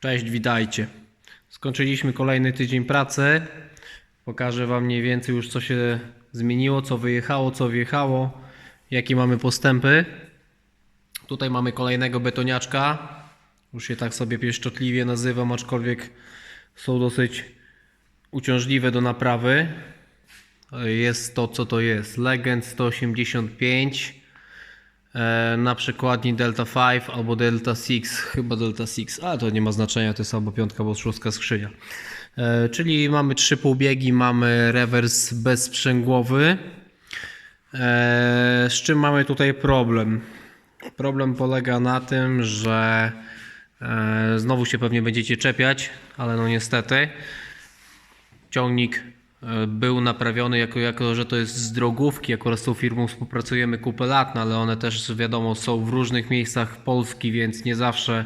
Cześć, witajcie. Skończyliśmy kolejny tydzień pracy. Pokażę Wam mniej więcej już co się zmieniło, co wyjechało, co wjechało, jakie mamy postępy. Tutaj mamy kolejnego betoniaczka. Już się tak sobie pieszczotliwie nazywam, aczkolwiek są dosyć uciążliwe do naprawy. Jest to, co to jest. Legend 185 e, na przykładni Delta 5 albo Delta 6, chyba Delta 6, ale to nie ma znaczenia, to jest albo piątka, albo szóstka skrzynia. E, czyli mamy trzy półbiegi, mamy rewers bezsprzęgłowy. E, z czym mamy tutaj problem? Problem polega na tym, że e, znowu się pewnie będziecie czepiać, ale no niestety ciągnik e, był naprawiony jako, jako że to jest z drogówki, akurat z tą firmą współpracujemy kupę lat, no ale one też wiadomo są w różnych miejscach Polski, więc nie zawsze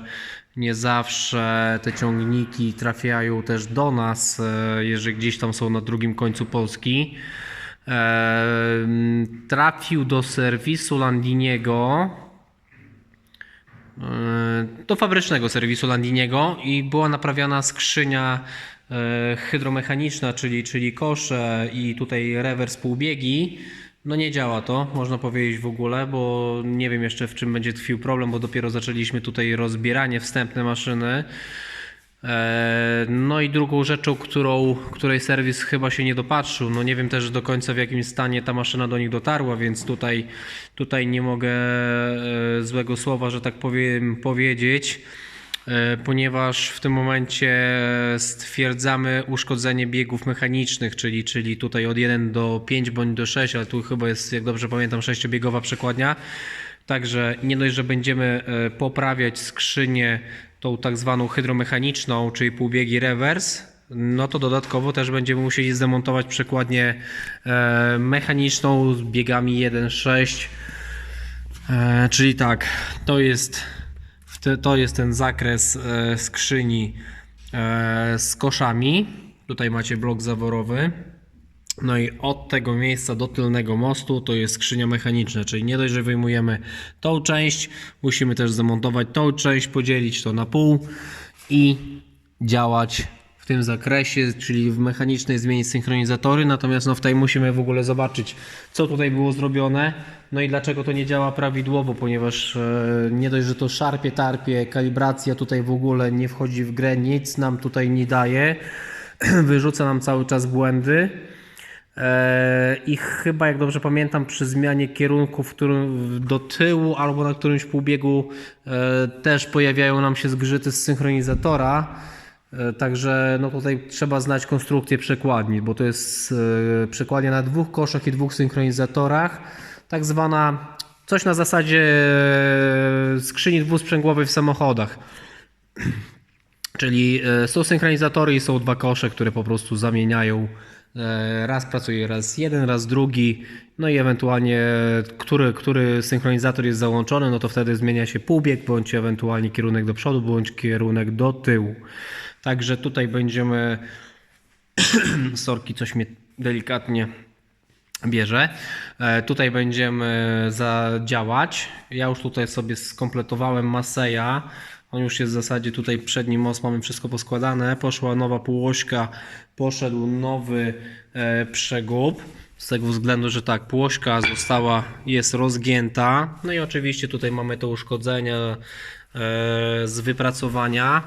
nie zawsze te ciągniki trafiają też do nas, e, jeżeli gdzieś tam są na drugim końcu Polski. E, Trafił do serwisu Landiniego e, do fabrycznego serwisu Landiniego i była naprawiana skrzynia hydromechaniczna, czyli, czyli kosze i tutaj rewers półbiegi. No nie działa to, można powiedzieć w ogóle, bo nie wiem jeszcze w czym będzie tkwił problem, bo dopiero zaczęliśmy tutaj rozbieranie wstępne maszyny. E, No i drugą rzeczą, którą, której serwis chyba się nie dopatrzył, no nie wiem też do końca w jakim stanie ta maszyna do nich dotarła, więc tutaj, tutaj nie mogę e, złego słowa, że tak powiem, powiedzieć, e, ponieważ w tym momencie stwierdzamy uszkodzenie biegów mechanicznych, czyli, czyli tutaj od 1 do 5 bądź do 6, ale tu chyba jest, jak dobrze pamiętam, 6-biegowa przekładnia. Także nie dość, że będziemy e, poprawiać skrzynię tą tak zwaną hydromechaniczną, czyli półbiegi rewers, no to dodatkowo też będziemy musieli zdemontować przekładnię e, mechaniczną z biegami 1.6. E, czyli tak, to jest, to jest ten zakres e, skrzyni e, z koszami. Tutaj macie blok zaworowy. No i od tego miejsca do tylnego mostu to jest skrzynia mechaniczna, czyli nie dość, że wyjmujemy tą część, musimy też zamontować tą część, podzielić to na pół i działać w tym zakresie, czyli w mechanicznej zmienić synchronizatory, natomiast no tej musimy w ogóle zobaczyć, co tutaj było zrobione, no i dlaczego to nie działa prawidłowo, ponieważ e, nie dość, że to szarpie, tarpie, kalibracja tutaj w ogóle nie wchodzi w grę, nic nam tutaj nie daje, wyrzuca nam cały czas błędy. E, I chyba, jak dobrze pamiętam, przy zmianie kierunku w którym, do tyłu albo na którymś półbiegu e, też pojawiają nam się zgrzyty z synchronizatora. E, Także no tutaj trzeba znać konstrukcję przekładni, bo to jest e, przekładnia na dwóch koszach i dwóch synchronizatorach. Tak zwana coś na zasadzie e, skrzyni dwusprzęgłowej w samochodach. Czyli są synchronizatory i są dwa kosze, które po prostu zamieniają. Raz pracuje raz jeden, raz drugi. No i ewentualnie, który, który synchronizator jest załączony, no to wtedy zmienia się półbieg, bądź ewentualnie kierunek do przodu, bądź kierunek do tyłu. Także tutaj będziemy. Sorki, coś mnie delikatnie bierze. E, Tutaj będziemy zadziałać. Ja już tutaj sobie skompletowałem Maseja. On już jest w zasadzie tutaj przedni most, mamy wszystko poskładane. Poszła nowa półośka, poszedł nowy e, przegub. Z tego względu, że tak, półośka została, jest rozgięta. No i oczywiście tutaj mamy to uszkodzenia e, z wypracowania.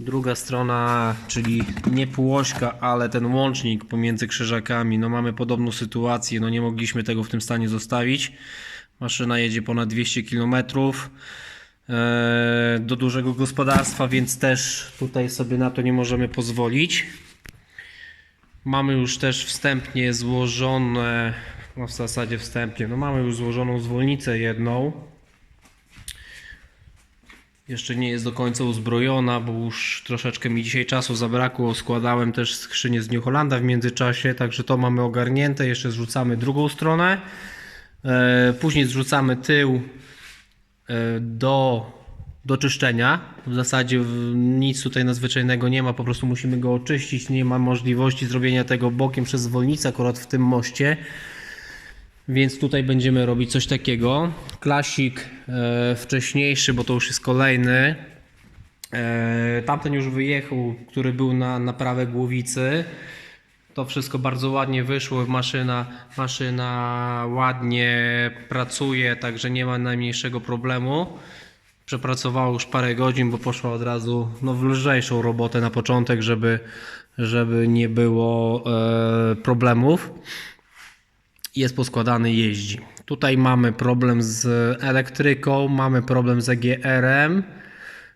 Druga strona, czyli nie półośka, ale ten łącznik pomiędzy krzyżakami, no mamy podobną sytuację, no nie mogliśmy tego w tym stanie zostawić. Maszyna jedzie ponad 200 km e, do dużego gospodarstwa, więc też tutaj sobie na to nie możemy pozwolić. Mamy już też wstępnie złożone, no w zasadzie wstępnie, no mamy już złożoną zwolnicę jedną. Jeszcze nie jest do końca uzbrojona, bo już troszeczkę mi dzisiaj czasu zabrakło. Składałem też skrzynię z New w międzyczasie, także to mamy ogarnięte. Jeszcze zrzucamy drugą stronę. E, Później zrzucamy tył e, do, do czyszczenia. W zasadzie nic tutaj nadzwyczajnego nie ma, po prostu musimy go oczyścić. Nie ma możliwości zrobienia tego bokiem przez zwolnicę akurat w tym moście. Więc tutaj będziemy robić coś takiego. Klasik e, wcześniejszy, bo to już jest kolejny. E, tamten już wyjechał, który był na naprawę głowicy. To wszystko bardzo ładnie wyszło. Maszyna, maszyna ładnie pracuje, także nie ma najmniejszego problemu. Przepracowała już parę godzin, bo poszła od razu no, w lżejszą robotę na początek, żeby, żeby nie było e, problemów jest poskładany, jeździ. Tutaj mamy problem z elektryką, mamy problem z EGR-em,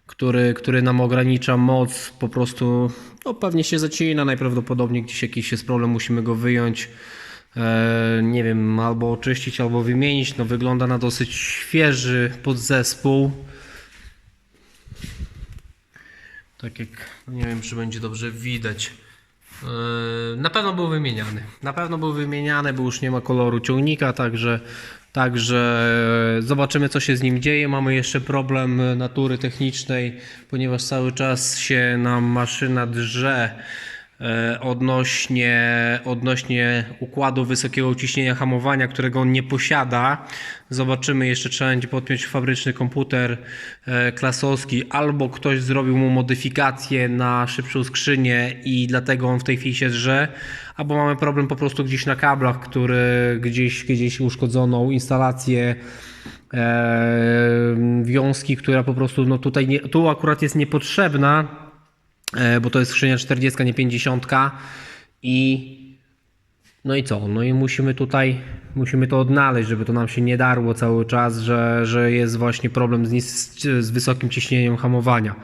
który, który nam ogranicza moc, po prostu no pewnie się zacina, najprawdopodobniej gdzieś jakiś jest problem, musimy go wyjąć, e, nie wiem, albo oczyścić, albo wymienić. No wygląda na dosyć świeży podzespół. Tak jak, nie wiem czy będzie dobrze widać. Yy, Na pewno był wymieniany. Na pewno był wymieniany, bo już nie ma koloru ciągnika, także, także zobaczymy co się z nim dzieje. Mamy jeszcze problem natury technicznej, ponieważ cały czas się nam maszyna drze odnośnie, odnośnie układu wysokiego ciśnienia hamowania, którego on nie posiada. Zobaczymy, jeszcze trzeba będzie podpiąć fabryczny komputer e, klasowski, albo ktoś zrobił mu modyfikację na szybszą skrzynię i dlatego on w tej chwili się drze, albo mamy problem po prostu gdzieś na kablach, który gdzieś, gdzieś uszkodzoną instalację e, wiązki, która po prostu no tutaj nie, tu akurat jest niepotrzebna, e, bo to jest skrzynia 40, nie 50 i no i co? No i musimy tutaj, musimy to odnaleźć, żeby to nam się nie darło cały czas, że, że jest właśnie problem z, z wysokim ciśnieniem hamowania.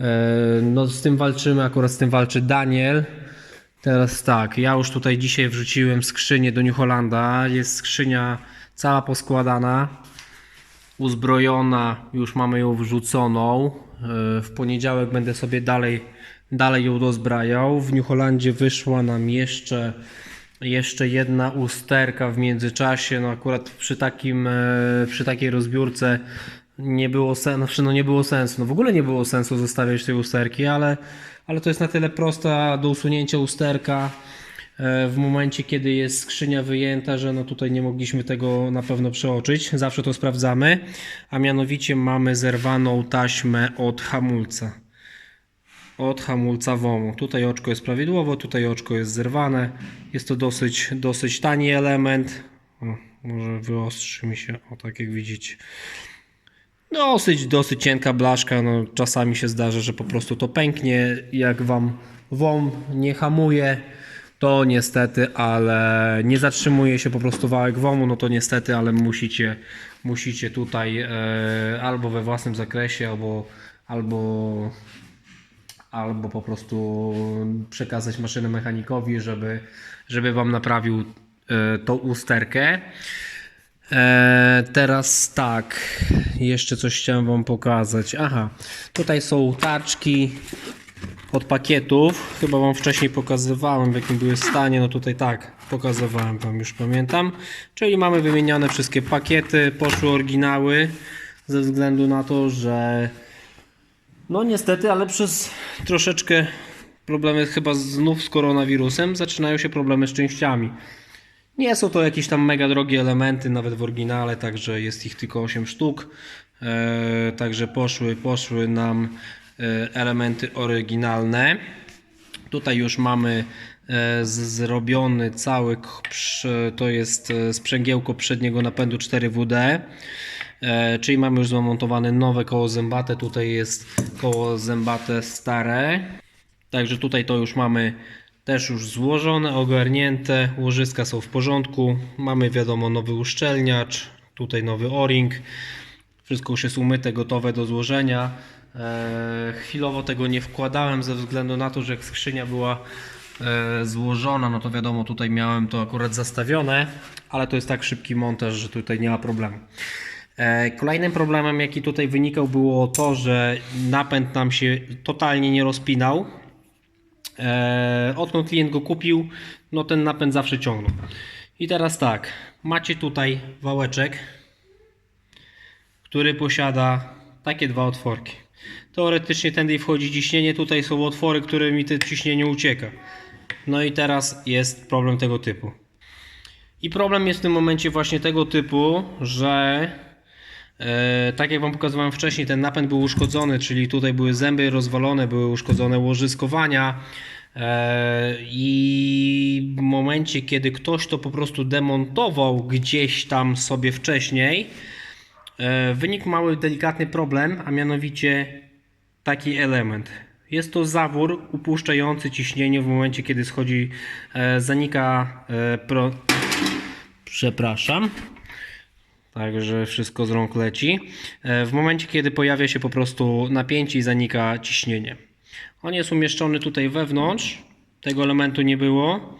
E, No z tym walczymy, akurat z tym walczy Daniel. Teraz tak, ja już tutaj dzisiaj wrzuciłem skrzynię do New. Jest skrzynia cała poskładana, uzbrojona, już mamy ją wrzuconą. E, W poniedziałek będę sobie dalej, dalej ją dozbrajał. W New Hollandzie wyszła nam jeszcze, jeszcze jedna usterka w międzyczasie. No akurat przy, takim, e, przy takiej rozbiórce nie było sensu, znaczy no nie było sensu. No w ogóle nie było sensu zostawiać tej usterki, ale, ale to jest na tyle prosta do usunięcia usterka w momencie, kiedy jest skrzynia wyjęta, że no tutaj nie mogliśmy tego na pewno przeoczyć. Zawsze to sprawdzamy, a mianowicie mamy zerwaną taśmę od hamulca. Od hamulca WOMU. Tutaj oczko jest prawidłowo, tutaj oczko jest zerwane. Jest to dosyć, dosyć tani element. O, może wyostrzy mi się, o tak jak widzicie. Dosyć, dosyć cienka blaszka. No, czasami się zdarza, że po prostu to pęknie. Jak wam WOM nie hamuje, to niestety, ale nie zatrzymuje się po prostu wałek WOMu, no to niestety, ale musicie, musicie tutaj e, albo we własnym zakresie, albo, albo, albo po prostu przekazać maszynę mechanikowi, żeby, żeby wam naprawił e, tą usterkę. E, teraz tak, jeszcze coś chciałem Wam pokazać. Aha, tutaj są tarczki od pakietów. Chyba Wam wcześniej pokazywałem, w jakim były stanie. No tutaj tak, pokazywałem Wam, już pamiętam. Czyli mamy wymienione wszystkie pakiety, poszły oryginały, ze względu na to, że no niestety, ale przez troszeczkę problemy chyba znów z koronawirusem zaczynają się problemy z częściami. Nie są to jakieś tam mega drogie elementy, nawet w oryginale, także jest ich tylko 8 sztuk. E, także poszły, poszły nam elementy oryginalne. Tutaj już mamy e, zrobiony cały, to jest e, sprzęgiełko przedniego napędu 4WD. E, czyli mamy już zamontowane nowe koło zębate, tutaj jest koło zębate stare. Także tutaj to już mamy też już złożone, ogarnięte, łożyska są w porządku. Mamy wiadomo nowy uszczelniacz, tutaj nowy o-ring. Wszystko już jest umyte, gotowe do złożenia. Eee, chwilowo tego nie wkładałem ze względu na to, że jak skrzynia była e, złożona, no to wiadomo tutaj miałem to akurat zastawione, ale to jest tak szybki montaż, że tutaj nie ma problemu. E, Kolejnym problemem, jaki tutaj wynikał, było to, że napęd nam się totalnie nie rozpinał. E, odkąd klient go kupił, no ten napęd zawsze ciągnął. I teraz tak, macie tutaj wałeczek, który posiada takie dwa otworki. Teoretycznie tędy wchodzi ciśnienie, tutaj są otwory, którymi to ciśnienie ucieka. No i teraz jest problem tego typu. I problem jest w tym momencie właśnie tego typu, że E, tak jak Wam pokazywałem wcześniej, ten napęd był uszkodzony, czyli tutaj były zęby rozwalone, były uszkodzone łożyskowania. E, I w momencie, kiedy ktoś to po prostu demontował gdzieś tam sobie wcześniej, e, wynikł mały, delikatny problem, a mianowicie taki element. Jest to zawór upuszczający ciśnienie w momencie, kiedy schodzi, e, zanika e, pro... Przepraszam. Także wszystko z rąk leci. E, W momencie, kiedy pojawia się po prostu napięcie i zanika ciśnienie. On jest umieszczony tutaj wewnątrz. Tego elementu nie było.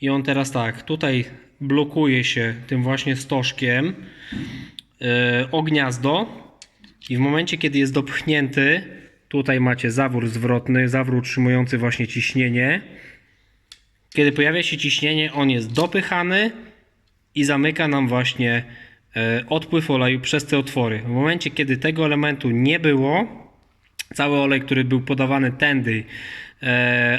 I on teraz tak, tutaj blokuje się tym właśnie stożkiem o gniazdo. I w momencie, kiedy jest dopchnięty, tutaj macie zawór zwrotny, zawór utrzymujący właśnie ciśnienie. Kiedy pojawia się ciśnienie, on jest dopychany i zamyka nam właśnie e, odpływ oleju przez te otwory. W momencie, kiedy tego elementu nie było, cały olej, który był podawany tędy,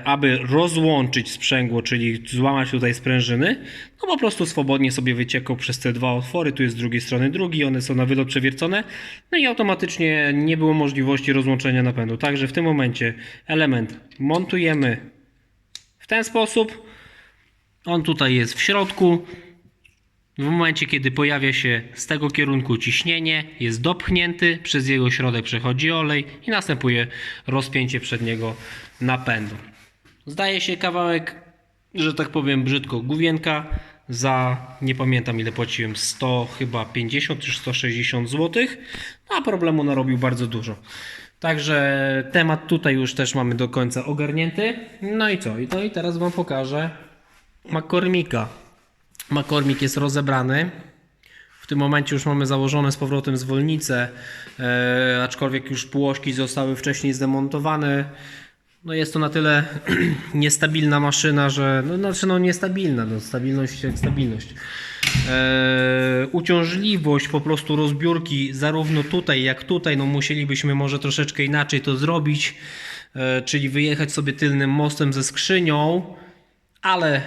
aby rozłączyć sprzęgło, czyli złamać tutaj sprężyny, no po prostu swobodnie sobie wyciekał przez te dwa otwory, tu jest z drugiej strony drugi, one są na wylot przewiercone, no i automatycznie nie było możliwości rozłączenia napędu. Także w tym momencie element montujemy w ten sposób, on tutaj jest w środku, w momencie, kiedy pojawia się z tego kierunku ciśnienie, jest dopchnięty, przez jego środek przechodzi olej i następuje rozpięcie przedniego napędu. Zdaje się kawałek, że tak powiem brzydko, główienka za, nie pamiętam ile płaciłem, 100 chyba 50 czy 160 zł, no a problemu narobił bardzo dużo. Także temat tutaj już też mamy do końca ogarnięty. No i co? To i teraz Wam pokażę McCormicka. McCormick jest rozebrany. W tym momencie już mamy założone z powrotem zwolnice, e, aczkolwiek już półośki zostały wcześniej zdemontowane. No jest to na tyle niestabilna maszyna, że no, znaczy no niestabilna, no, stabilność jak stabilność. E, uciążliwość po prostu rozbiórki zarówno tutaj jak tutaj, no musielibyśmy może troszeczkę inaczej to zrobić, e, czyli wyjechać sobie tylnym mostem ze skrzynią, ale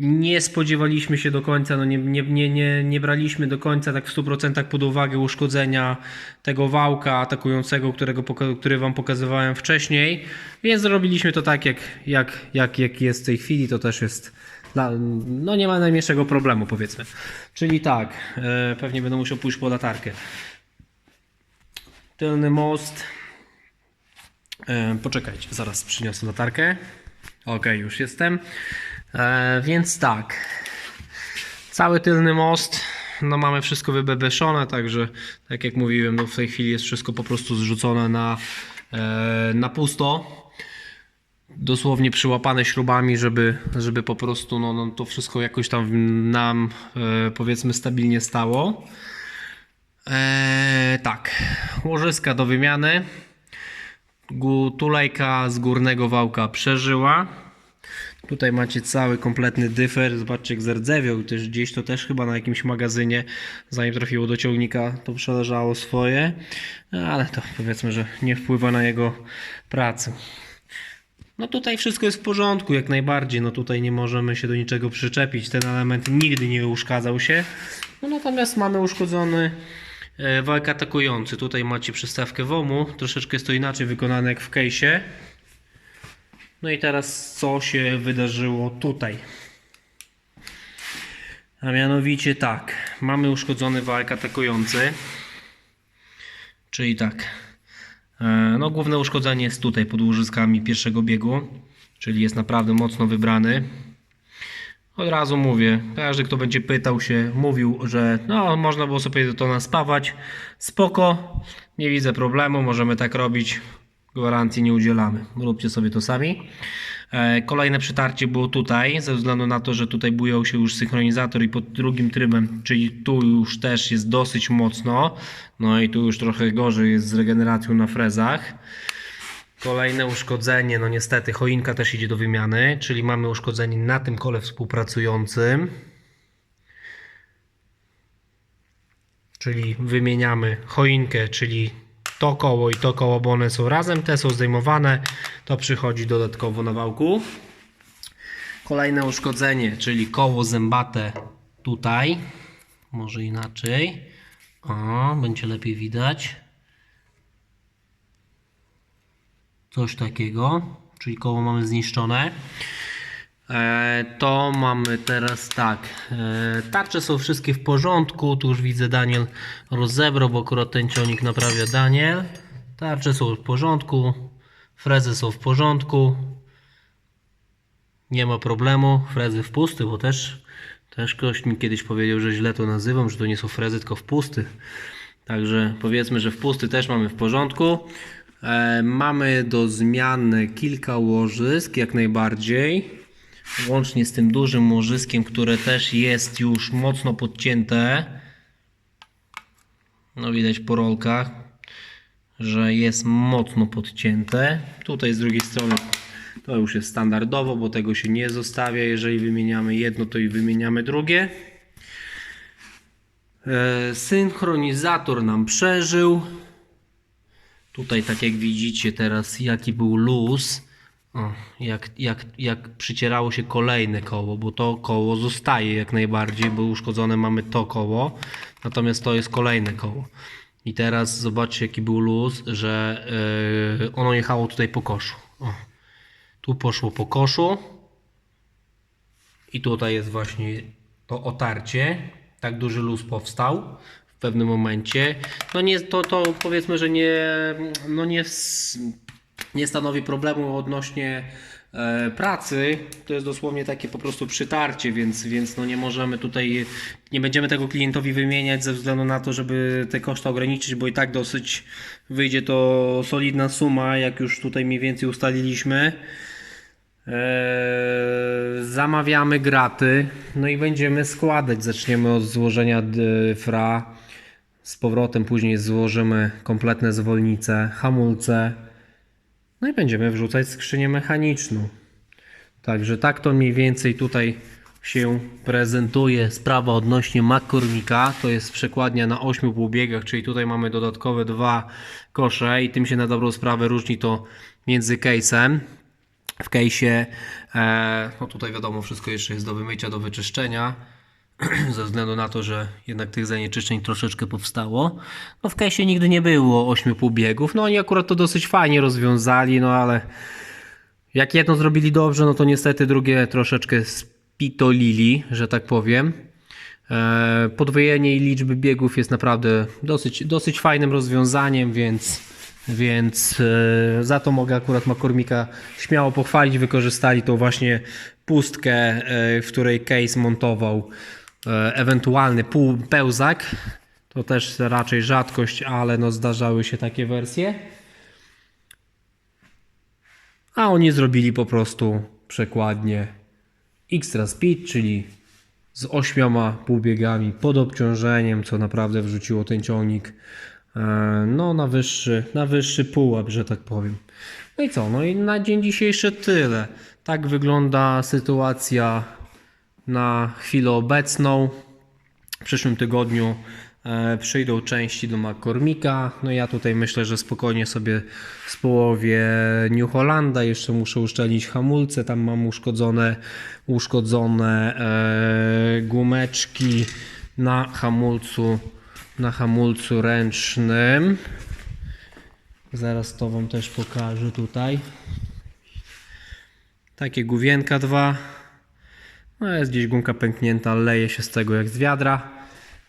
nie spodziewaliśmy się do końca, no nie, nie, nie, nie, nie braliśmy do końca tak w 100% pod uwagę uszkodzenia tego wałka atakującego, którego, który Wam pokazywałem wcześniej, więc zrobiliśmy to tak, jak, jak, jak, jak jest w tej chwili, to też jest, no nie ma najmniejszego problemu powiedzmy. Czyli tak, e, pewnie będę musiał pójść po latarkę. Tylny most, e, poczekajcie, zaraz przyniosę latarkę. Ok, już jestem. E, więc tak. Cały tylny most. No mamy wszystko wybebeszone, także tak jak mówiłem, no w tej chwili jest wszystko po prostu zrzucone na, e, na pusto. Dosłownie przyłapane śrubami, żeby, żeby po prostu no, no, to wszystko jakoś tam nam e, powiedzmy stabilnie stało. E, tak, łożyska do wymiany. Tulejka z górnego wałka przeżyła. Tutaj macie cały kompletny dyfer. Zobaczcie jak zardzewiał. Też gdzieś to też chyba na jakimś magazynie, zanim trafiło do ciągnika, to przeleżało swoje. Ale to powiedzmy, że nie wpływa na jego pracę. No tutaj wszystko jest w porządku, jak najbardziej. No tutaj nie możemy się do niczego przyczepić. Ten element nigdy nie uszkadzał się. No natomiast mamy uszkodzony e, wałek atakujący. Tutaj macie przystawkę WOMU. Troszeczkę jest to inaczej wykonane jak w case'ie. No i teraz co się wydarzyło tutaj? A mianowicie tak, mamy uszkodzony wałek atakujący. Czyli tak, e, no główne uszkodzenie jest tutaj pod łożyskami pierwszego biegu, czyli jest naprawdę mocno wybrany. Od razu mówię, każdy kto będzie pytał się, mówił, że no można było sobie to naspawać, spoko, nie widzę problemu, możemy tak robić, gwarancji nie udzielamy, róbcie sobie to sami. E, Kolejne przytarcie było tutaj, ze względu na to, że tutaj bujał się już synchronizator i pod drugim trybem, czyli tu już też jest dosyć mocno, no i tu już trochę gorzej jest z regeneracją na frezach. Kolejne uszkodzenie, no niestety choinka też idzie do wymiany, czyli mamy uszkodzenie na tym kole współpracującym. Czyli wymieniamy choinkę, czyli to koło i to koło, bo one są razem, te są zdejmowane, to przychodzi dodatkowo na wałku. Kolejne uszkodzenie, czyli koło zębate tutaj, może inaczej. O, będzie lepiej widać. Coś takiego, czyli koło mamy zniszczone. E, to mamy teraz tak. E, tarcze są wszystkie w porządku. Tu już widzę Daniel rozebrał, bo akurat ten ciągnik naprawia Daniel. Tarcze są w porządku. Frezy są w porządku. Nie ma problemu. Frezy w pusty, bo też, też ktoś mi kiedyś powiedział, że źle to nazywam, że to nie są frezy, tylko w pusty. Także powiedzmy, że w pusty też mamy w porządku. E, mamy do zmiany kilka łożysk, jak najbardziej. Łącznie z tym dużym łożyskiem, które też jest już mocno podcięte. No widać po rolkach, że jest mocno podcięte. Tutaj z drugiej strony to już jest standardowo, bo tego się nie zostawia. Jeżeli wymieniamy jedno, to i wymieniamy drugie. E, Synchronizator nam przeżył. Tutaj, tak jak widzicie teraz, jaki był luz, jak, jak, jak przycierało się kolejne koło, bo to koło zostaje jak najbardziej, bo uszkodzone mamy to koło, natomiast to jest kolejne koło. I teraz zobaczcie, jaki był luz, że yy, ono jechało tutaj po koszu. O, tu poszło po koszu i tutaj jest właśnie to otarcie. Tak duży luz powstał w pewnym momencie. No nie, to, to powiedzmy, że nie, no nie, nie stanowi problemu odnośnie e, pracy. To jest dosłownie takie po prostu przytarcie, więc, więc no nie możemy tutaj, nie będziemy tego klientowi wymieniać ze względu na to, żeby te koszty ograniczyć, bo i tak dosyć wyjdzie to solidna suma, jak już tutaj mniej więcej ustaliliśmy. Eee, zamawiamy graty, no i będziemy składać. Zaczniemy od złożenia fra, z powrotem później złożymy kompletne zwolnice, hamulce, no i będziemy wrzucać skrzynię mechaniczną. Także tak to mniej więcej tutaj się prezentuje sprawa odnośnie McCormicka. To jest przekładnia na 8 półbiegach, czyli tutaj mamy dodatkowe dwa kosze i tym się na dobrą sprawę różni to między case'em. W case'ie, e, no tutaj wiadomo, wszystko jeszcze jest do wymycia, do wyczyszczenia, ze względu na to, że jednak tych zanieczyszczeń troszeczkę powstało. No w case'ie nigdy nie było 8 półbiegów, no oni akurat to dosyć fajnie rozwiązali, no ale jak jedno zrobili dobrze, no to niestety drugie troszeczkę spitolili, że tak powiem. E, Podwojenie liczby biegów jest naprawdę dosyć, dosyć fajnym rozwiązaniem, więc, więc e, za to mogę akurat McCormicka śmiało pochwalić. Wykorzystali tą właśnie pustkę, e, w której case montował ewentualny pół pełzak. To też raczej rzadkość, ale no zdarzały się takie wersje. A oni zrobili po prostu przekładnie Extra Speed, czyli z ośmioma półbiegami pod obciążeniem, co naprawdę wrzuciło ten ciągnik e, no, na, wyższy, na wyższy pułap, że tak powiem. No i co? No i na dzień dzisiejszy tyle. Tak wygląda sytuacja na chwilę obecną. W przyszłym tygodniu e, przyjdą części do McCormicka. No ja tutaj myślę, że spokojnie sobie z połowie New Hollanda. Jeszcze muszę uszczelnić hamulce. Tam mam uszkodzone, uszkodzone e, gumeczki na hamulcu, na hamulcu ręcznym. Zaraz to Wam też pokażę tutaj. Takie główienka dwa. No jest gdzieś gumka pęknięta, leje się z tego jak z wiadra.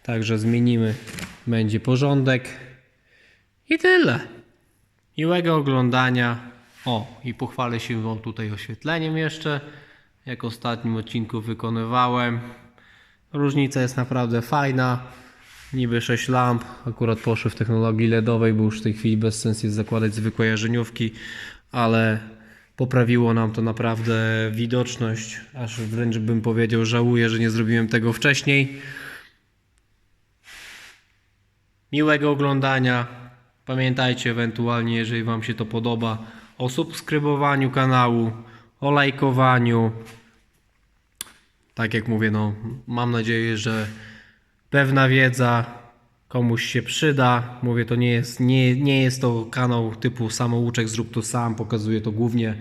Także zmienimy, będzie porządek. I tyle. Miłego oglądania. O, i pochwalę się Wam tutaj oświetleniem jeszcze. Jak w ostatnim odcinku wykonywałem. Różnica jest naprawdę fajna. Niby 6 lamp, akurat poszły w technologii LEDowej, bo już w tej chwili bez sensu jest zakładać zwykłe jarzeniówki, ale poprawiło nam to naprawdę widoczność, aż wręcz bym powiedział, żałuję, że nie zrobiłem tego wcześniej. Miłego oglądania. Pamiętajcie ewentualnie, jeżeli Wam się to podoba, o subskrybowaniu kanału, o lajkowaniu. Tak jak mówię, no, mam nadzieję, że pewna wiedza komuś się przyda. Mówię, to nie jest, nie, nie jest to kanał typu samouczek, zrób to sam, pokazuje to głównie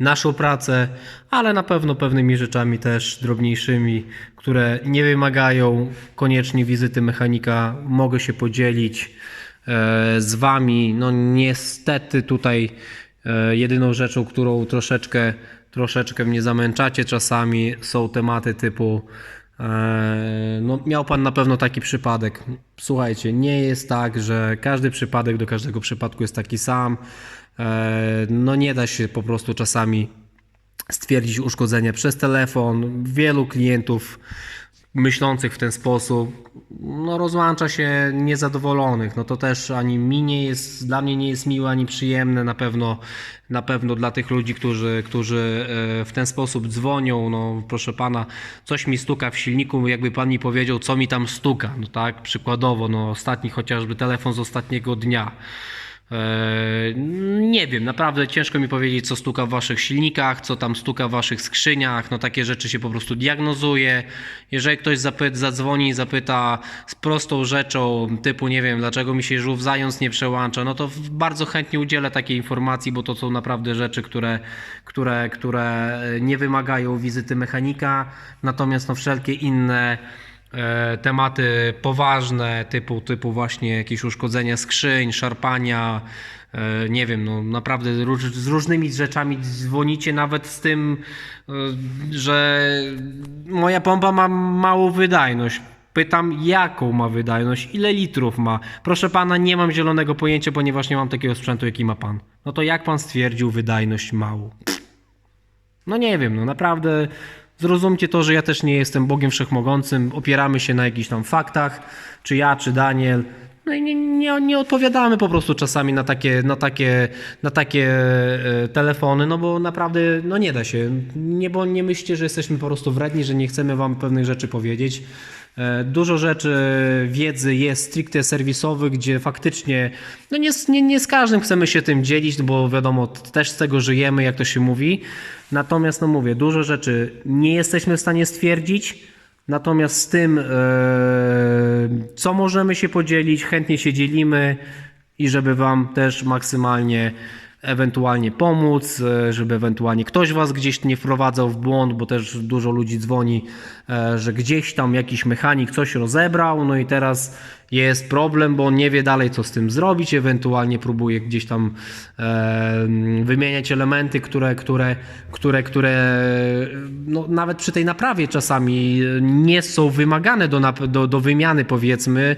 naszą pracę, ale na pewno pewnymi rzeczami też drobniejszymi, które nie wymagają koniecznie wizyty mechanika, mogę się podzielić e, z Wami. No niestety tutaj e, jedyną rzeczą, którą troszeczkę, troszeczkę mnie zamęczacie czasami są tematy typu no, miał Pan na pewno taki przypadek. Słuchajcie, nie jest tak, że każdy przypadek do każdego przypadku jest taki sam. E, No nie da się po prostu czasami stwierdzić uszkodzenie przez telefon. Wielu klientów myślących w ten sposób no, rozłącza się niezadowolonych. No to też ani mi nie jest, dla mnie nie jest miłe, ani przyjemne. Na pewno, na pewno dla tych ludzi, którzy, którzy e, w ten sposób dzwonią. No proszę pana, coś mi stuka w silniku, jakby pan mi powiedział, co mi tam stuka. No tak, przykładowo, no ostatni chociażby telefon z ostatniego dnia. Eee, Nie wiem, naprawdę ciężko mi powiedzieć, co stuka w waszych silnikach, co tam stuka w waszych skrzyniach. No takie rzeczy się po prostu diagnozuje. Jeżeli ktoś zadzwoni i zapyta z prostą rzeczą, typu nie wiem, dlaczego mi się żółw zając nie przełącza, no to bardzo chętnie udzielę takiej informacji, bo to są naprawdę rzeczy, które, które, które nie wymagają wizyty mechanika. Natomiast no wszelkie inne e, tematy poważne, typu, typu właśnie jakieś uszkodzenia skrzyń, szarpania, e, nie wiem, no naprawdę z różnymi rzeczami dzwonicie, nawet z tym, e, że moja pompa ma małą wydajność. Pytam, jaką ma wydajność, ile litrów ma. Proszę pana, nie mam zielonego pojęcia, ponieważ nie mam takiego sprzętu, jaki ma pan. No to jak pan stwierdził wydajność małą? No nie wiem, no naprawdę zrozumcie to, że ja też nie jestem Bogiem Wszechmogącym, opieramy się na jakichś tam faktach, czy ja, czy Daniel. No i nie, nie, nie odpowiadamy po prostu czasami na takie, na takie, na takie e, telefony, no bo naprawdę no nie da się. Nie, bo nie myślcie, że jesteśmy po prostu wredni, że nie chcemy wam pewnych rzeczy powiedzieć. E, Dużo rzeczy, wiedzy jest stricte serwisowych, gdzie faktycznie no nie, nie, nie z każdym chcemy się tym dzielić, bo wiadomo, też z tego żyjemy, jak to się mówi. Natomiast, no mówię, dużo rzeczy nie jesteśmy w stanie stwierdzić, natomiast z tym, e, co możemy się podzielić, chętnie się dzielimy i żeby Wam też maksymalnie ewentualnie pomóc, e, żeby ewentualnie ktoś Was gdzieś nie wprowadzał w błąd, bo też dużo ludzi dzwoni, e, że gdzieś tam jakiś mechanik coś rozebrał, no i teraz jest problem, bo on nie wie dalej co z tym zrobić, ewentualnie próbuje gdzieś tam e, wymieniać elementy, które, które, które, które no, nawet przy tej naprawie czasami nie są wymagane do, do, do wymiany powiedzmy,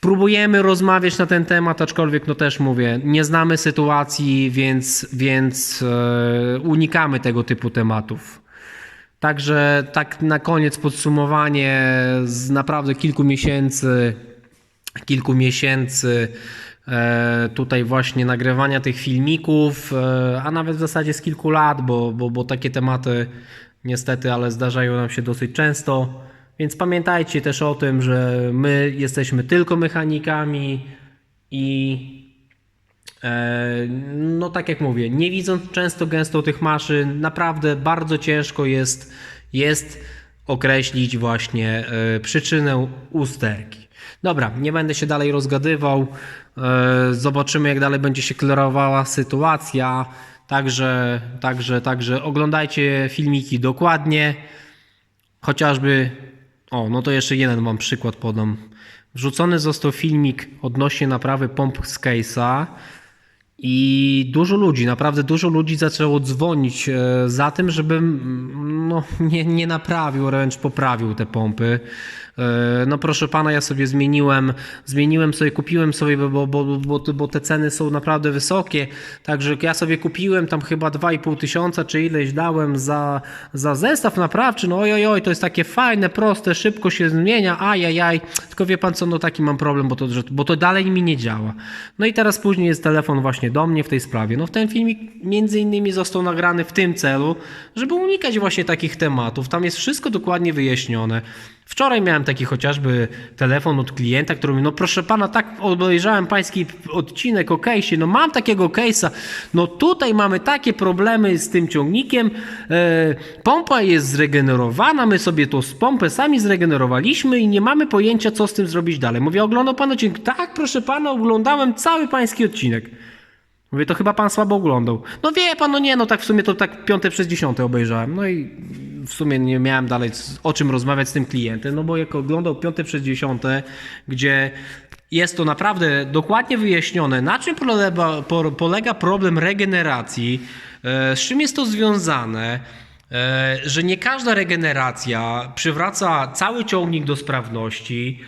Próbujemy rozmawiać na ten temat, aczkolwiek no też mówię, nie znamy sytuacji, więc, więc e, unikamy tego typu tematów. Także tak na koniec podsumowanie z naprawdę kilku miesięcy, kilku miesięcy e, tutaj właśnie nagrywania tych filmików, e, a nawet w zasadzie z kilku lat, bo, bo, bo takie tematy niestety, ale zdarzają nam się dosyć często. Więc pamiętajcie też o tym, że my jesteśmy tylko mechanikami i E, No tak jak mówię, nie widząc często gęsto tych maszyn, naprawdę bardzo ciężko jest, jest określić właśnie e, przyczynę usterki. Dobra, nie będę się dalej rozgadywał. E, Zobaczymy jak dalej będzie się klarowała sytuacja. Także, także, także oglądajcie filmiki dokładnie. Chociażby, o, no to jeszcze jeden mam przykład podam. Wrzucony został filmik odnośnie naprawy pomp z case'a i dużo ludzi, naprawdę dużo ludzi zaczęło dzwonić e, za tym, żebym no, nie, nie naprawił, wręcz poprawił te pompy. E, No proszę pana, ja sobie zmieniłem, zmieniłem sobie, kupiłem sobie, bo, bo, bo, bo te ceny są naprawdę wysokie, także ja sobie kupiłem tam chyba 2,5 tysiąca czy ileś dałem za, za zestaw naprawczy, no oj, oj, to jest takie fajne, proste, szybko się zmienia, ajajaj, tylko wie pan co, no taki mam problem, bo to, bo to dalej mi nie działa. No i teraz później jest telefon właśnie do mnie w tej sprawie. No ten filmik między innymi został nagrany w tym celu, żeby unikać właśnie takich tematów. Tam jest wszystko dokładnie wyjaśnione. Wczoraj miałem taki chociażby telefon od klienta, który mówi, no proszę pana, tak obejrzałem pański odcinek o case'ie, no mam takiego case'a, no tutaj mamy takie problemy z tym ciągnikiem, e, pompa jest zregenerowana, my sobie to z pompę sami zregenerowaliśmy i nie mamy pojęcia, co z tym zrobić dalej. Mówię, oglądał pan odcinek? Tak, proszę pana, oglądałem cały pański odcinek. Mówię, to chyba pan słabo oglądał. No wie pan, no nie, no tak w sumie to tak piąte przez dziesiąte obejrzałem. No i w sumie nie miałem dalej o czym rozmawiać z tym klientem, no bo jak oglądał piąte przez dziesiąte, gdzie jest to naprawdę dokładnie wyjaśnione, na czym polega, po- polega problem regeneracji, e, z czym jest to związane, e, że nie każda regeneracja przywraca cały ciągnik do sprawności,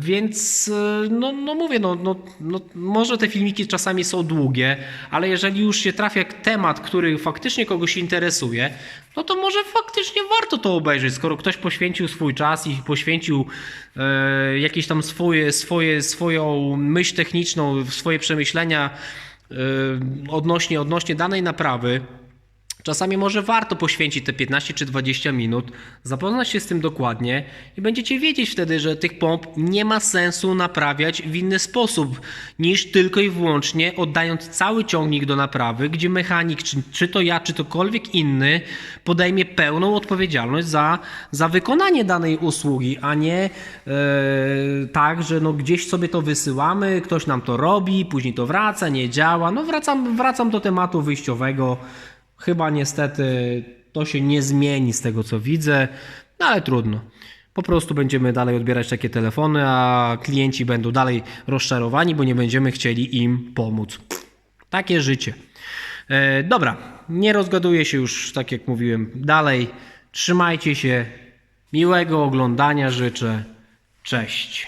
Więc e, no, no mówię, no, no, no, może te filmiki czasami są długie, ale jeżeli już się trafia temat, który faktycznie kogoś interesuje, no to może faktycznie warto to obejrzeć, skoro ktoś poświęcił swój czas i poświęcił e, jakieś tam swoje, swoje, swoją myśl techniczną, swoje przemyślenia e, odnośnie, odnośnie danej naprawy. Czasami może warto poświęcić te 15 czy 20 minut, zapoznać się z tym dokładnie i będziecie wiedzieć wtedy, że tych pomp nie ma sensu naprawiać w inny sposób niż tylko i wyłącznie oddając cały ciągnik do naprawy, gdzie mechanik, czy, czy to ja, czy ktokolwiek inny podejmie pełną odpowiedzialność za, za wykonanie danej usługi, a nie e, tak, że no gdzieś sobie to wysyłamy, ktoś nam to robi, później to wraca, nie działa. No wracam, wracam do tematu wyjściowego. Chyba niestety to się nie zmieni z tego co widzę, no ale trudno. Po prostu będziemy dalej odbierać takie telefony, a klienci będą dalej rozczarowani, bo nie będziemy chcieli im pomóc. Takie życie. E, dobra, nie rozgaduję się już, tak jak mówiłem, dalej. Trzymajcie się. Miłego oglądania życzę. Cześć.